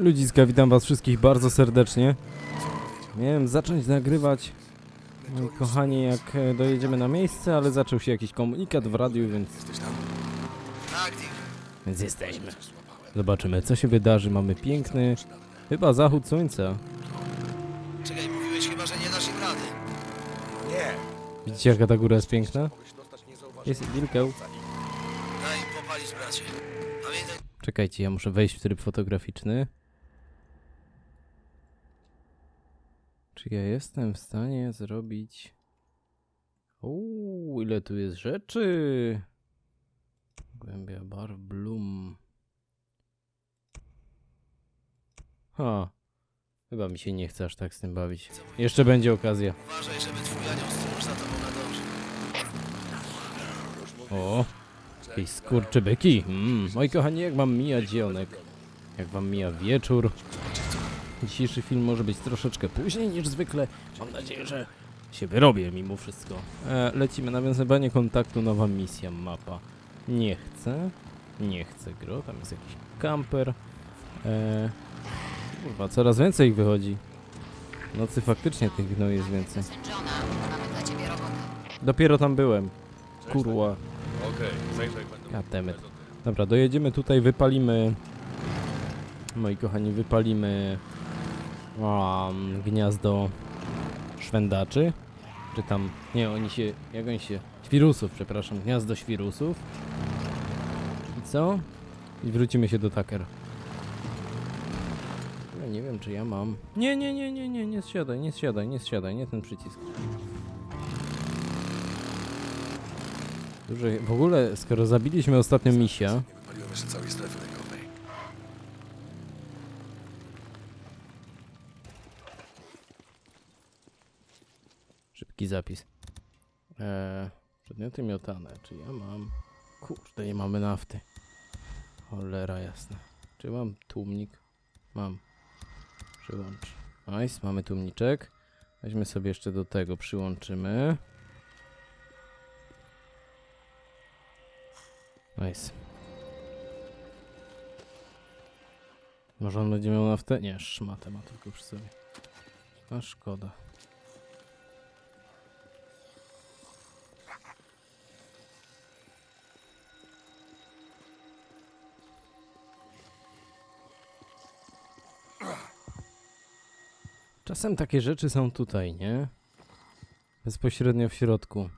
Ludziska, witam was wszystkich bardzo serdecznie. Miałem zacząć nagrywać, moi kochani, jak e, dojedziemy na miejsce, ale zaczął się jakiś komunikat w radiu, więc, Tak, więc jesteśmy. Zobaczymy, co się wydarzy. Mamy piękny, chyba zachód słońca. Czekaj, mówiłeś chyba, że nie dasz im rady. Nie. Widzicie, jaka ta góra jest piękna? Jest. Pamiętaj, Czekajcie, ja muszę wejść w tryb fotograficzny. Czy ja jestem w stanie zrobić... Uuu, ile tu jest rzeczy! Głębia barw Bloom. Ha. Chyba mi się nie chce aż tak z tym bawić. Jeszcze będzie okazja. uważaj, żeby twój anioł stróż za tobą nadążył. O! Jakieś skurczybyki. Mm, moi kochani, jak wam mija dzionek? Jak wam mija wieczór? Dzisiejszy film może być troszeczkę później niż zwykle. Mam nadzieję, że się wyrobię mimo wszystko. E, lecimy. Nawiązywanie kontaktu, nowa misja, mapa. Nie chcę. Nie chcę gro. Tam jest jakiś kamper. E, kurwa, coraz więcej ich wychodzi. W Nocy faktycznie tych gnoi jest więcej. Dopiero tam byłem. Kurwa. Okej, będą... Goddammit. Dobra, dojedziemy tutaj, wypalimy. Moi kochani, wypalimy um, gniazdo szwendaczy. Czy tam. Nie, oni się. Jak oni się. Świrusów, przepraszam. Gniazdo świrusów. I co? I wrócimy się do Tucker. Ja nie wiem, czy ja mam. Nie, nie, nie, nie, nie, nie zsiadaj, nie zsiadaj, nie zsiadaj, nie ten przycisk. Dobrze, w ogóle, skoro zabiliśmy ostatnio misia, Nie wypaliłem jeszcze całej strefy Szybki zapis. Eee, przedmioty miotane. Czy ja mam... Kurde, nie mamy nafty. Cholera jasna. Czy mam tłumnik? Mam. Przyłącz. Nice, mamy tłumniczek. Weźmy sobie jeszcze do tego, przyłączymy. Nice. Może on będzie miał naftę? Nie, szmatę ma tylko przy sobie. A szkoda. Czasem takie rzeczy są tutaj, nie? Bezpośrednio w środku.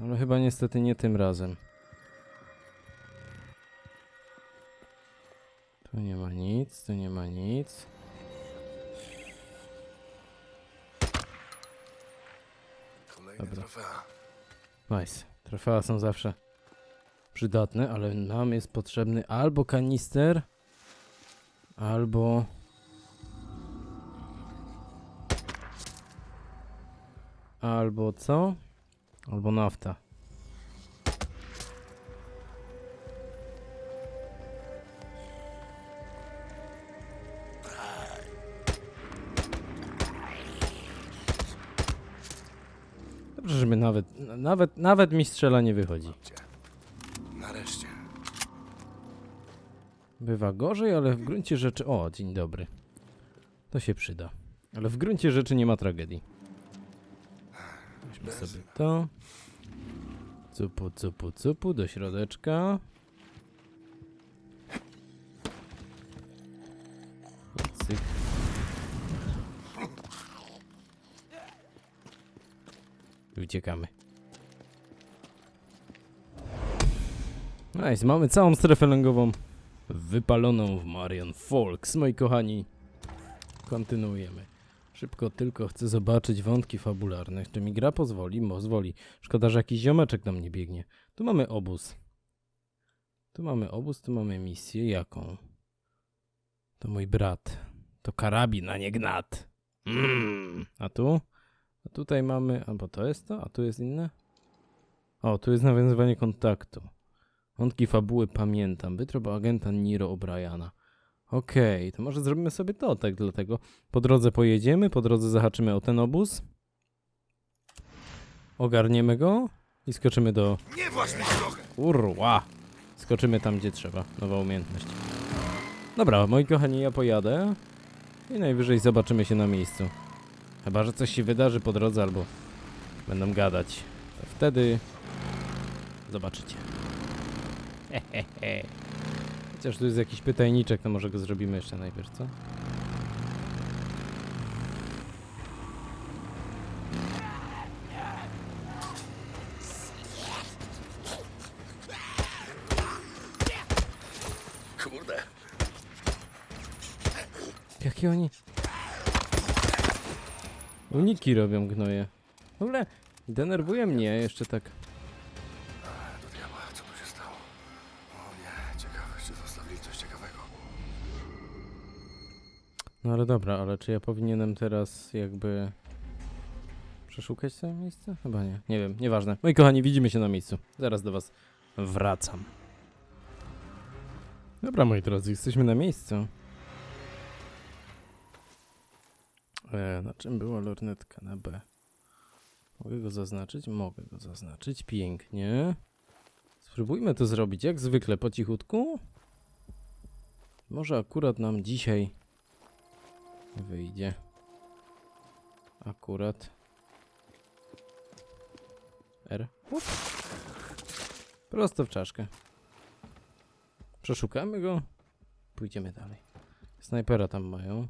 Ale chyba niestety nie tym razem. Tu nie ma nic, tu nie ma nic. Dobra. trofea. Nice. Trofea są zawsze przydatne, ale nam jest potrzebny albo kanister, albo... Albo co? Albo nafta. Dobrze, żeby nawet, nawet, nawet mi strzela nie wychodzi. Nareszcie. Bywa gorzej, ale w gruncie rzeczy... O, dzień dobry. To się przyda. Ale w gruncie rzeczy nie ma tragedii. Weźmy sobie to. Cupu, cupu, cupu, do środeczka. Cyk. I Uciekamy. Nice, mamy całą strefę lęgową wypaloną w Marion Folks, moi kochani. Kontynuujemy. Szybko tylko chcę zobaczyć wątki fabularne. Czy mi gra pozwoli? Pozwoli. Szkoda, że jakiś ziomeczek do mnie biegnie. Tu mamy obóz. Tu mamy obóz, tu mamy misję. Jaką? To mój brat. To karabin, a nie gnat. Mm. A tu? A tutaj mamy... A bo to jest to? A tu jest inne? O, tu jest nawiązywanie kontaktu. Wątki fabuły pamiętam. Wytrop agenta Niro O'Briana. Okej, to może zrobimy sobie to, tak dlatego. Po drodze pojedziemy, po drodze zahaczymy o ten obóz. Ogarniemy go i skoczymy do... Nie właź mi w drogę! Urła! Skoczymy tam, gdzie trzeba. Nowa umiejętność. Dobra, moi kochani, ja pojadę i najwyżej zobaczymy się na miejscu. Chyba, że coś się wydarzy po drodze albo będą gadać. To wtedy zobaczycie. Hehehe. Chociaż tu jest jakiś pytajniczek, to może go zrobimy jeszcze najpierw, co? Kurde. Jakie oni... Uniki robią gnoje. W ogóle denerwuje mnie jeszcze tak. Ale dobra, ale czy ja powinienem teraz jakby przeszukać to miejsce? Chyba nie. Nie wiem, nieważne. Moi kochani, widzimy się na miejscu. Zaraz do was wracam. Dobra, moi drodzy, jesteśmy na miejscu. E, na czym była lornetka? Na B. Mogę go zaznaczyć? Mogę go zaznaczyć. Pięknie. Spróbujmy to zrobić jak zwykle po cichutku. Może akurat nam dzisiaj wyjdzie. Akurat. R. Up. Prosto w czaszkę. Przeszukamy go. Pójdziemy dalej. Snajpera tam mają.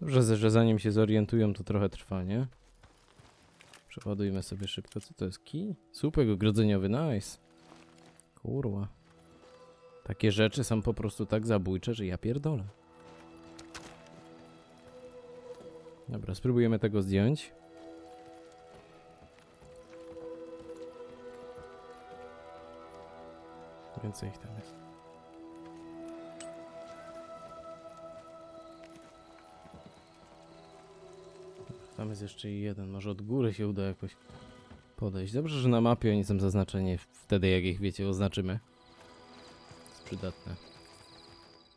Dobrze, że zanim się zorientują, to trochę trwa, nie? Przeładujmy sobie szybko. Co to jest? Kij? Słupek ogrodzeniowy, nice. Kurwa. Takie rzeczy są po prostu tak zabójcze, że ja pierdolę. Dobra, spróbujemy tego zdjąć. Więcej ich tam jest. Tam jest jeszcze jeden. Może od góry się uda jakoś podejść. Dobrze, że na mapie oni są zaznaczeni wtedy, jak ich wiecie, oznaczymy. Jest przydatne.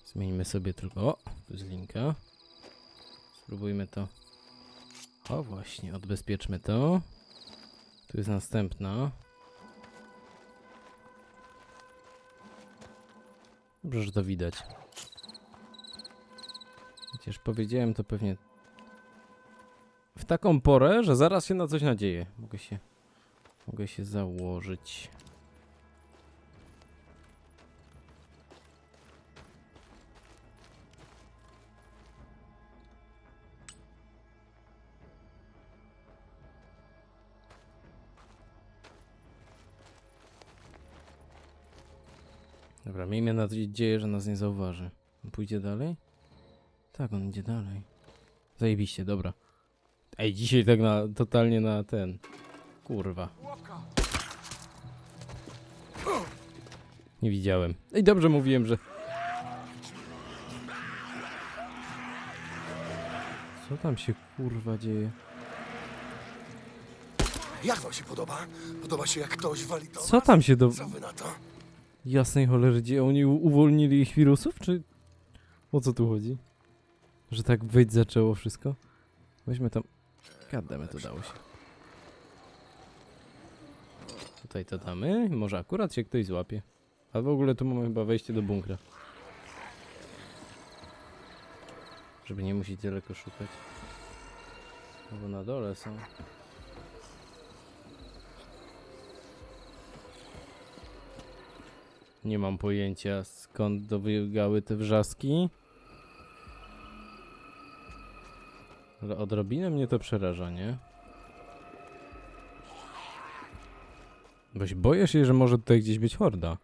Zmieńmy sobie tylko. O, tu jest linka. Spróbujmy to. O, właśnie, odbezpieczmy to. Tu jest następna. Dobrze, że to widać. Chociaż powiedziałem to pewnie taką porę, że zaraz się na coś nadzieję. Mogę się, mogę się założyć. Dobra, miejmy nadzieję, że nas nie zauważy. On pójdzie dalej? Tak, on idzie dalej. Zajebiście, dobra. Ej, dzisiaj tak na, totalnie na ten. Kurwa. Nie widziałem. Ej, dobrze mówiłem, że... Co tam się kurwa dzieje? Jak wam się podoba? Podoba się, jak ktoś wali to? Co tam się do... Co wy na to? Jasnej cholery dzieje? Oni u- uwolnili ich wirusów, czy... O co tu chodzi? Że tak wyjść zaczęło wszystko? Weźmy tam... Gadamy, to dało się. Tutaj to damy. Może akurat się ktoś złapie. A w ogóle tu mamy chyba wejście do bunkra. Żeby nie musieć daleko szukać. No bo na dole są. Nie mam pojęcia skąd dobiegały te wrzaski. Odrobinę mnie to przeraża, nie? Boś boję się, że może tutaj gdzieś być horda.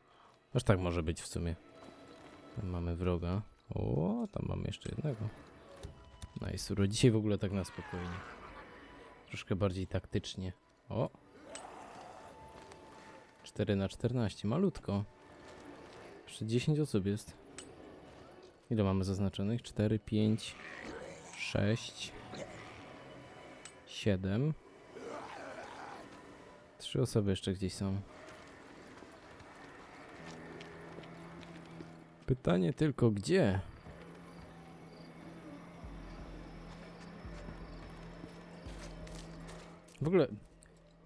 Aż tak może być w sumie. Tam mamy wroga. O, tam mamy jeszcze jednego. Nice, dzisiaj w ogóle tak na spokojnie. Troszkę bardziej taktycznie. O! 4 na 14, malutko. Jeszcze 10 osób jest. Ile mamy zaznaczonych? 4, 5, 6, 7. Trzy osoby jeszcze gdzieś są. Pytanie tylko gdzie? W ogóle,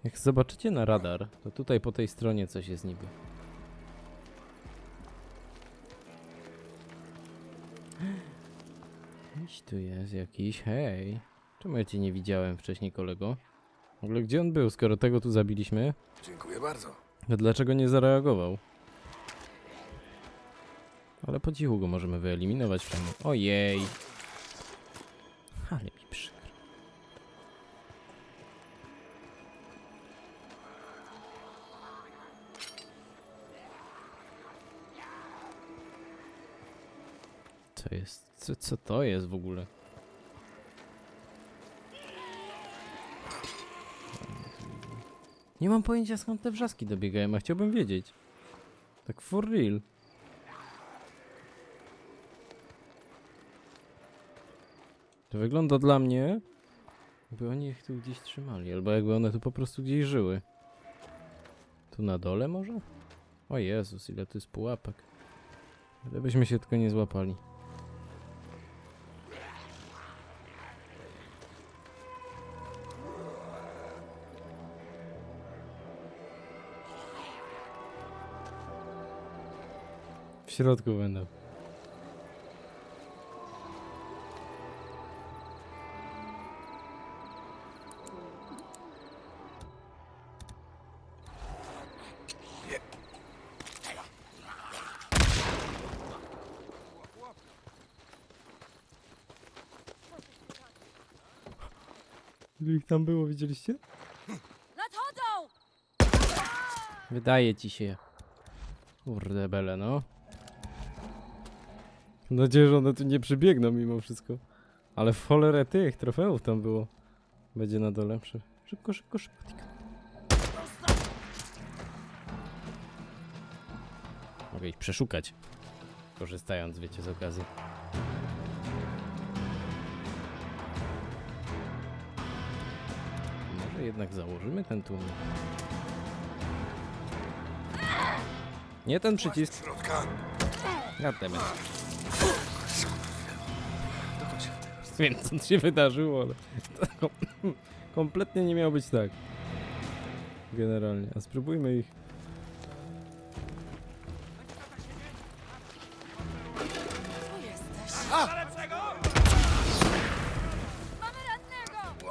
jak zobaczycie na radar, to tutaj po tej stronie coś jest niby. Gdzieś tu jest jakiś, hej. Czemu ja cię nie widziałem wcześniej, kolego? W ogóle gdzie on był, skoro tego tu zabiliśmy? Dziękuję bardzo. To dlaczego nie zareagował? Ale po cichu go możemy wyeliminować przynajmniej. Ojej. Ale mi przykro. Co jest? Co, co to jest w ogóle? Nie mam pojęcia skąd te wrzaski dobiegają, a chciałbym wiedzieć. Tak for real. To wygląda dla mnie, jakby oni ich tu gdzieś trzymali, albo jakby one tu po prostu gdzieś żyły. Tu na dole może? O Jezus, ile tu jest pułapek. Gdybyśmy się tylko nie złapali. Środku będą. Ile ich tam było, widzieliście? Nadchodzą! Wydaje ci się. Kurde bele, no. Mam nadzieję, że one tu nie przybiegną mimo wszystko. Ale w cholerę tych trofeów tam było. Będzie na dole. Szy- Szybko, szybko, szybko. Tika. Mogę ich przeszukać. Korzystając, wiecie, z okazji. Może jednak założymy ten tłumik. Nie ten przycisk. Środka. Goddammit. Wiem co się wydarzyło, ale to kom- kompletnie nie miało być tak. Generalnie. A spróbujmy ich.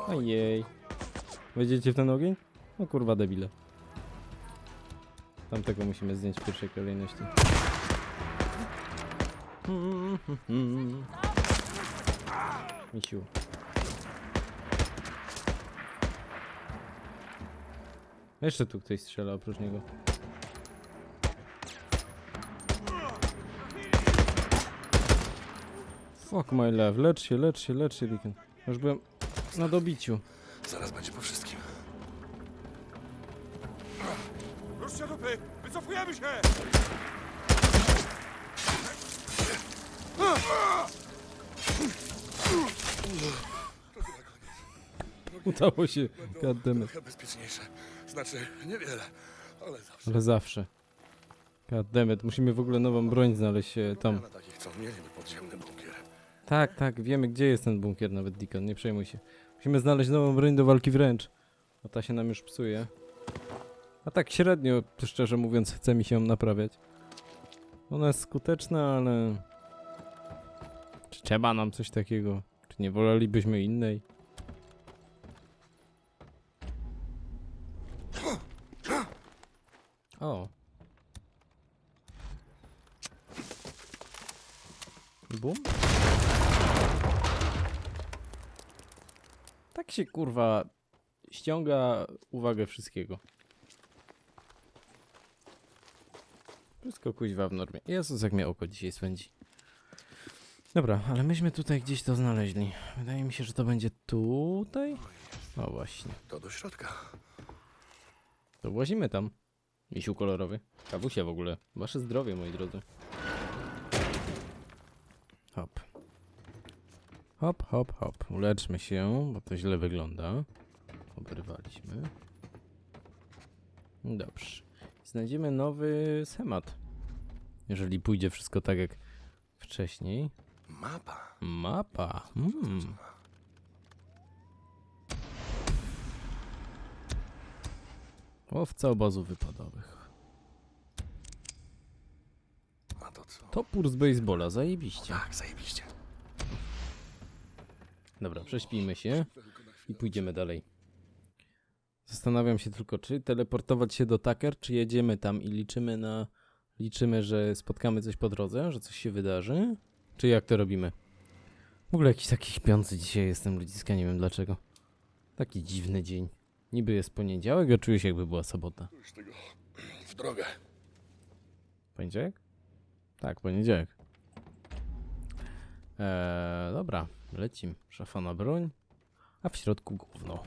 Ojej. Wejdziecie w ten ogień? O kurwa debile. Tamtego musimy zdjąć w pierwszej kolejności. Misiu. Jeszcze tu ktoś strzela oprócz niego. Fuck my love, lecz się, lecz się, lecz się, Riken. Już byłem na dobiciu. Zaraz będzie po wszystkim. Ruszcie dupy! Wycofujemy się! Udało się, goddammit. Trochę bezpieczniejsze. Znaczy, niewiele, ale zawsze. Ale zawsze. Goddammit, musimy w ogóle nową broń znaleźć e, tam. Na takich, co mieliby podziemny bunkier. Tak, tak, wiemy gdzie jest ten bunkier nawet, Deacon, nie przejmuj się. Musimy znaleźć nową broń do walki wręcz. A ta się nam już psuje. A tak średnio, szczerze mówiąc, chce mi się ją naprawiać. Ona jest skuteczna, ale... Trzeba nam coś takiego? Czy nie wolelibyśmy innej? O. Bum? Tak się kurwa ściąga uwagę wszystkiego. Wszystko kuźwa w normie. Jezus, jak mnie oko dzisiaj swędzi. Dobra, ale myśmy tutaj gdzieś to znaleźli. Wydaje mi się, że to będzie tutaj. O właśnie. To do środka. To włazimy tam. Misiu kolorowy. Kawusia w ogóle. Wasze zdrowie, moi drodzy. Hop. Hop, hop, hop. Uleczmy się, bo to źle wygląda. Oberwaliśmy. Dobrze. Znajdziemy nowy schemat. Jeżeli pójdzie wszystko tak jak wcześniej. Mapa. Mapa. Hmm. Łowca obozów wypadowych. A to co? Topór z baseballa, zajebiście. Tak, zajebiście. Dobra, prześpijmy się i pójdziemy dalej. Zastanawiam się tylko, czy teleportować się do Tucker, czy jedziemy tam i liczymy na... Liczymy, że spotkamy coś po drodze, że coś się wydarzy? Czy jak to robimy? W ogóle jakiś taki śpiący dzisiaj jestem, ludziska, nie wiem dlaczego. Taki dziwny dzień. Niby jest poniedziałek, a czuję się jakby była sobota. Już tego w drogę. Poniedziałek? Tak, poniedziałek. Eee, dobra, lecim. Szafa na broń, a w środku gówno.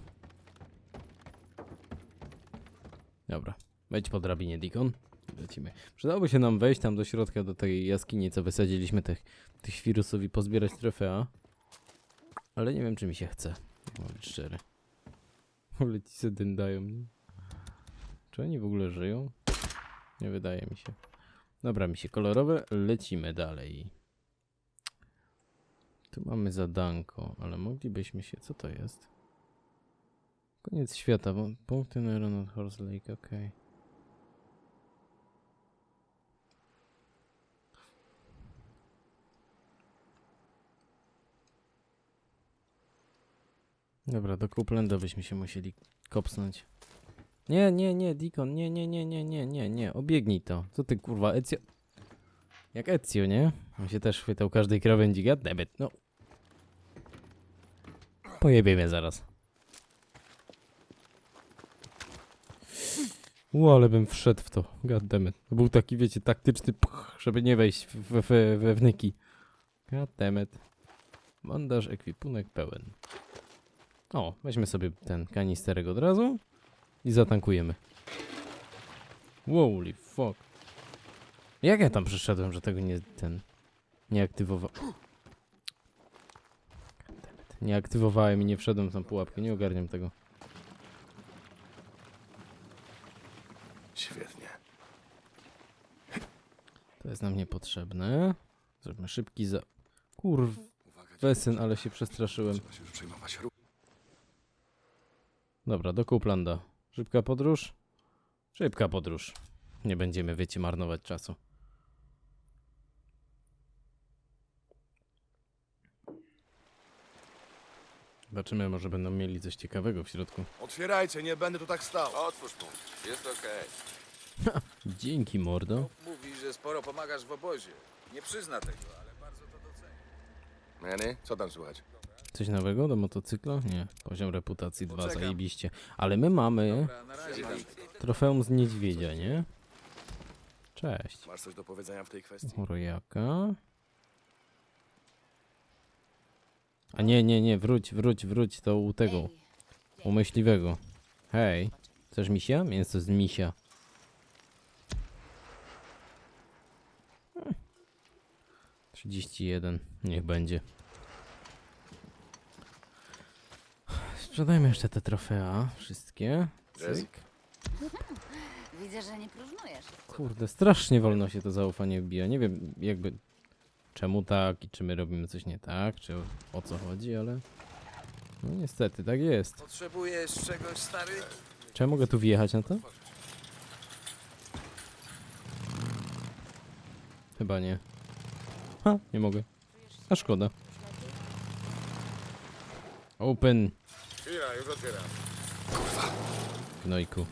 Dobra, wejdź po drabinie, Deacon. Lecimy. Przydałoby się nam wejść tam do środka, do tej jaskini, co wysadziliśmy tych, tych świrusów i pozbierać trofea. Ale nie wiem, czy mi się chce. być szczery. Ale ci se dyndają. nie? Czy oni w ogóle żyją? Nie wydaje mi się. Dobra, mi się kolorowe, lecimy dalej. Tu mamy zadanko, ale moglibyśmy się... Co to jest? Koniec świata, punkty na Horse Lake, okej. Dobra, do Coplanda byśmy się musieli kopsnąć. Nie, nie, nie, Deacon, nie, nie, nie, nie, nie, nie, nie, obiegnij to. Co ty kurwa, Ezio... Jak Ezio, nie? On się też chwytał każdej krawędzi, goddammit, no. Pojebie mnie zaraz. U, ale bym wszedł w to, goddammit. Był taki, wiecie, taktyczny pch, żeby nie wejść w, w, w, we wnyki. Goddammit. Mondaż, ekwipunek pełen. O, weźmy sobie ten kanisterek od razu i zatankujemy. Holy fuck. Jak ja tam przyszedłem, że tego nie ten nie aktywowałem? Nie aktywowałem i nie wszedłem w tą pułapkę, nie ogarniam tego. Świetnie. To jest nam niepotrzebne. Zrobimy szybki za... Kurw, wesyn, ale się przestraszyłem. trzeba się już przejmować. Dobra, do Coplanda. Szybka podróż? Szybka podróż. Nie będziemy, wiecie, marnować czasu. Zobaczymy, może będą mieli coś ciekawego w środku. Otwierajcie, nie będę tu tak stał. Otwórz mu. Jest okej. Dzięki, mordo. Mówi, że sporo pomagasz w obozie. Nie przyzna tego, ale bardzo to doceni. Manny, co tam słychać? Coś nowego do motocykla? Nie. Poziom reputacji 2, Poczekam. zajebiście. Ale my mamy Dobra, na razie. trofeum z niedźwiedzia, nie? Cześć. Masz coś do powiedzenia w tej kwestii? Rojaka. A nie, nie, nie, wróć, wróć, wróć, to u tego, u myśliwego. Hej, chcesz misia? Mięso z misia. Hmm. 31, niech będzie. Sprzedajmy jeszcze te trofea, wszystkie. Cyk. Widzę, że nie próżnujesz. Kurde, strasznie wolno się to zaufanie wbija. Nie wiem jakby czemu tak i czy my robimy coś nie tak, czy o, o co chodzi, ale no niestety tak jest. Potrzebujesz czegoś, stary? Czy ja mogę tu wjechać na to? Chyba nie. Ha, nie mogę. A szkoda. Open, Chwila, już otwieram. gnojku.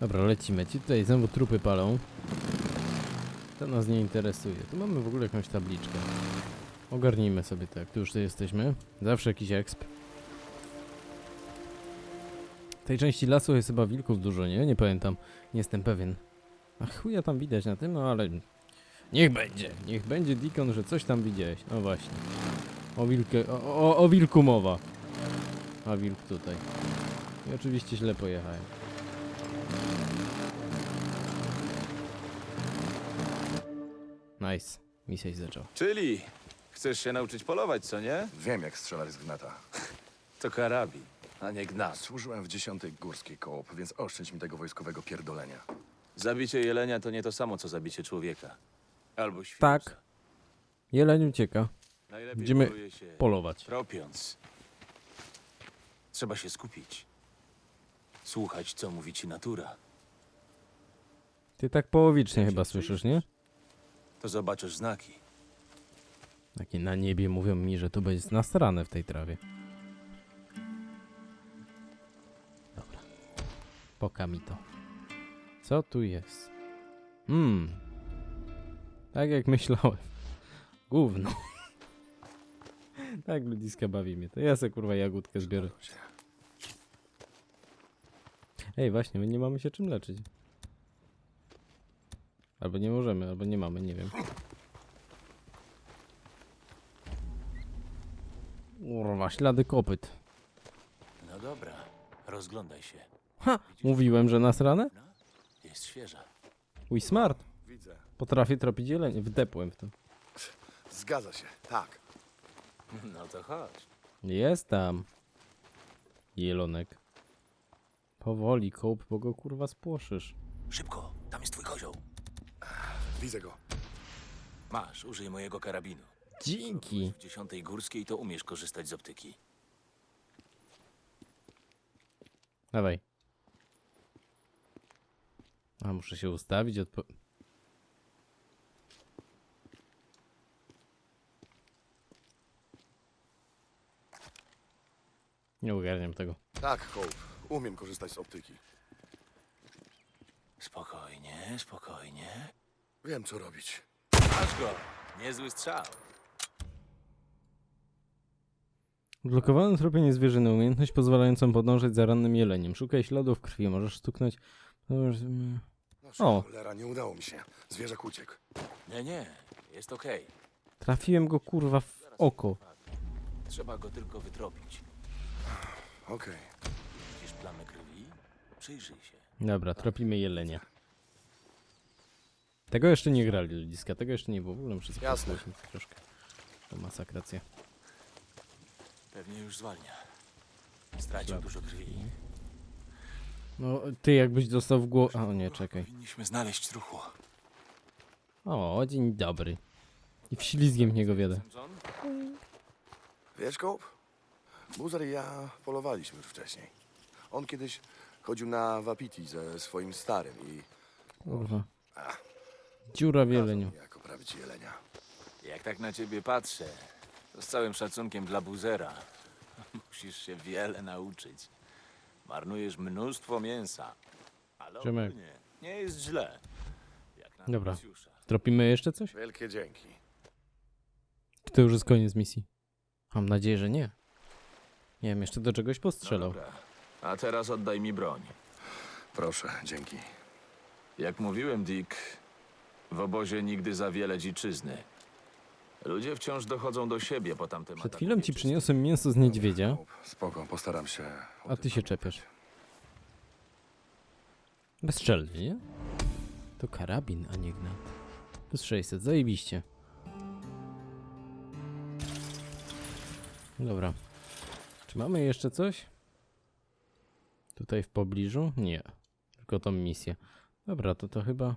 Dobra, lecimy. Ci tutaj znowu trupy palą. To nas nie interesuje. Tu mamy w ogóle jakąś tabliczkę. Ogarnijmy sobie tak. Tu już tutaj jesteśmy. Zawsze jakiś exp. W tej części lasu jest chyba wilków dużo, nie? Nie pamiętam. Nie jestem pewien. A chuja tam widać na tym, no ale... Niech będzie. Niech będzie Deacon, że coś tam widziałeś. No właśnie. O, wilkę, o, o, o wilku mowa. A wilk tutaj. I oczywiście źle pojechałem. Nice. Misja się zaczęła. Czyli chcesz się nauczyć polować, co nie? Wiem, jak strzelać z gnata. To karabin, a nie gnat. Służyłem w dziesiątej górskiej koop, więc oszczędź mi tego wojskowego pierdolenia. Zabicie jelenia to nie to samo, co zabicie człowieka. Albo świrusa. Tak. Jeleń ucieka. Najlepiej Będziemy poluje się Polować. tropiąc. Trzeba się skupić. Słuchać, co mówi ci natura. Ty tak połowicznie chyba słyszysz, nie? To zobaczysz znaki. Takie na niebie mówią mi, że to będzie nasrane w tej trawie. Dobra. Poka mi to. Co tu jest? Hmm. Tak jak myślałem. Gówno. Tak ludziska bawi mnie. To ja se kurwa jagódkę zbiorę. Ej, właśnie, my nie mamy się czym leczyć. Albo nie możemy, albo nie mamy, nie wiem. Kurwa, ślady kopyt. No dobra, rozglądaj się. Ha! Mówiłem, że nasrane? No, jest świeża. Uj, smart. Widzę. Potrafię tropić jelenie. Wdepłem w to. Zgadza się, tak. No to chodź. Jest tam. Jelonek. Powoli, kołp, bo go kurwa spłoszysz. Szybko, tam jest twój kozioł. Widzę go. Masz, użyj mojego karabinu. Dzięki. W dziesiątej górskiej to umiesz korzystać z optyki. Dawaj. A, muszę się ustawić odpo... Nie ogarniam tego. Tak, Hope. Umiem korzystać z optyki. Spokojnie, spokojnie. Wiem, co robić. Masz go! Niezły strzał. Odblokowałem tropienie zwierzyny, umiejętność pozwalającą podążać za rannym jeleniem. Szukaj śladów krwi, możesz stuknąć... No, O. cholera, nie udało mi się. Zwierzak uciekł. Nie, nie, jest okej. Trafiłem go kurwa w oko. Trzeba go tylko wytropić. Okej. Widzisz plamę krwi? Przyjrzyj się. Dobra, tropimy jelenia. Tego jeszcze nie grali ludziska, tego jeszcze nie było. W ogóle muszę Jasne. troszkę. To masakracja. Pewnie już zwalnia. Stracił Szlak. dużo krwi. No, ty jakbyś dostał w głowę... O nie, czekaj. Powinniśmy znaleźć truchło. O, dzień dobry. I wślizgiem w niego. John? Wiesz, Hope? Buzer i ja polowaliśmy już wcześniej. On kiedyś chodził na Wapiti ze swoim starym i Kurwa. Dziura w jeleniu. jak oprawić jelenia. Jak tak na ciebie patrzę, to z całym szacunkiem dla buzera, musisz się wiele nauczyć. Marnujesz mnóstwo mięsa, ale Ziomek. ogólnie nie jest źle. Jak na Dobra. nowicjusza. Tropimy jeszcze coś? Wielkie dzięki. To już jest koniec misji. Mam nadzieję, że nie. Nie wiem, jeszcze do czegoś No postrzelał. dobra. A teraz oddaj mi broń. Proszę, dzięki. Jak mówiłem, Dick, w obozie nigdy za wiele dziczyzny. Ludzie wciąż dochodzą do siebie po tamtym Przed ataku chwilą ci przyniosłem mięso z niedźwiedzia, Hope, spoko, postaram się. o a tym ty się pamiętać. czepiasz. Bezstrzelny, nie? To karabin, a nie gnat. Plus 600, zajebiście. Dobra. Czy mamy jeszcze coś? Tutaj w pobliżu? Nie. Tylko tą misję. Dobra, to to chyba...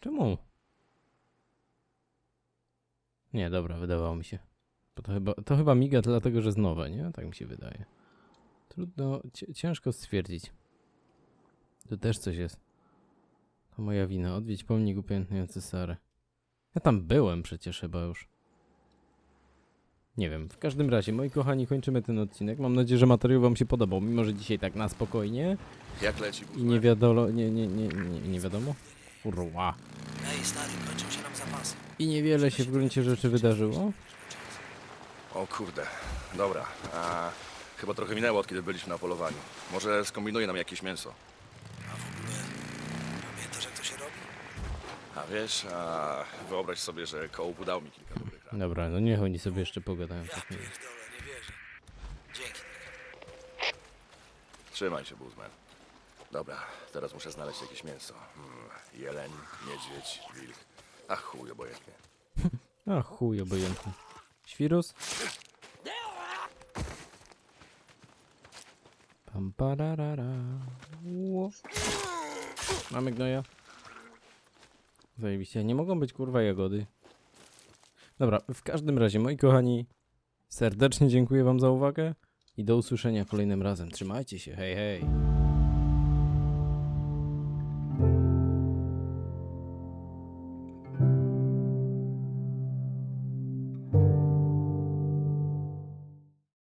Czemu? Nie, dobra, wydawało mi się. Bo to chyba, to chyba miga dlatego, że jest nowe, nie? Tak mi się wydaje. Trudno, ciężko stwierdzić. Tu też coś jest. To moja wina. Odwiedź pomnik upamiętniający Sarę. Ja tam byłem przecież chyba już. Nie wiem. W każdym razie, moi kochani, kończymy ten odcinek. Mam nadzieję, że materiał wam się podobał, mimo że dzisiaj tak na spokojnie. Jak leci I nie wiadomo, nie, nie, nie, nie, nie wiadomo. Kurwa. Ej, stary, kończą się nam zapasy. I niewiele się w gruncie rzeczy wydarzyło. O kurde. Dobra. A, chyba trochę minęło, od kiedy byliśmy na polowaniu. Może skombinuje nam jakieś mięso. A w ogóle, pamiętasz jak to się robi? A wiesz, a wyobraź sobie, że kołb dał mi kilka. Dobra, no niech oni sobie jeszcze pogadają. Ja nie jest. pierdolę, nie wierzę. Dzięki. Trzymaj się, Buzman. Dobra, teraz muszę znaleźć jakieś mięso. Hmm, jeleń, niedźwiedź, wilk. Ach, chuj, obojętnie. A chuj, obojętny. Świrus? Pam pararara. Ło. Mamy gnoja. Zajebiście. Nie mogą być kurwa jagody. Dobra, w każdym razie, moi kochani, serdecznie dziękuję wam za uwagę. I do usłyszenia kolejnym razem. Trzymajcie się, hej hej.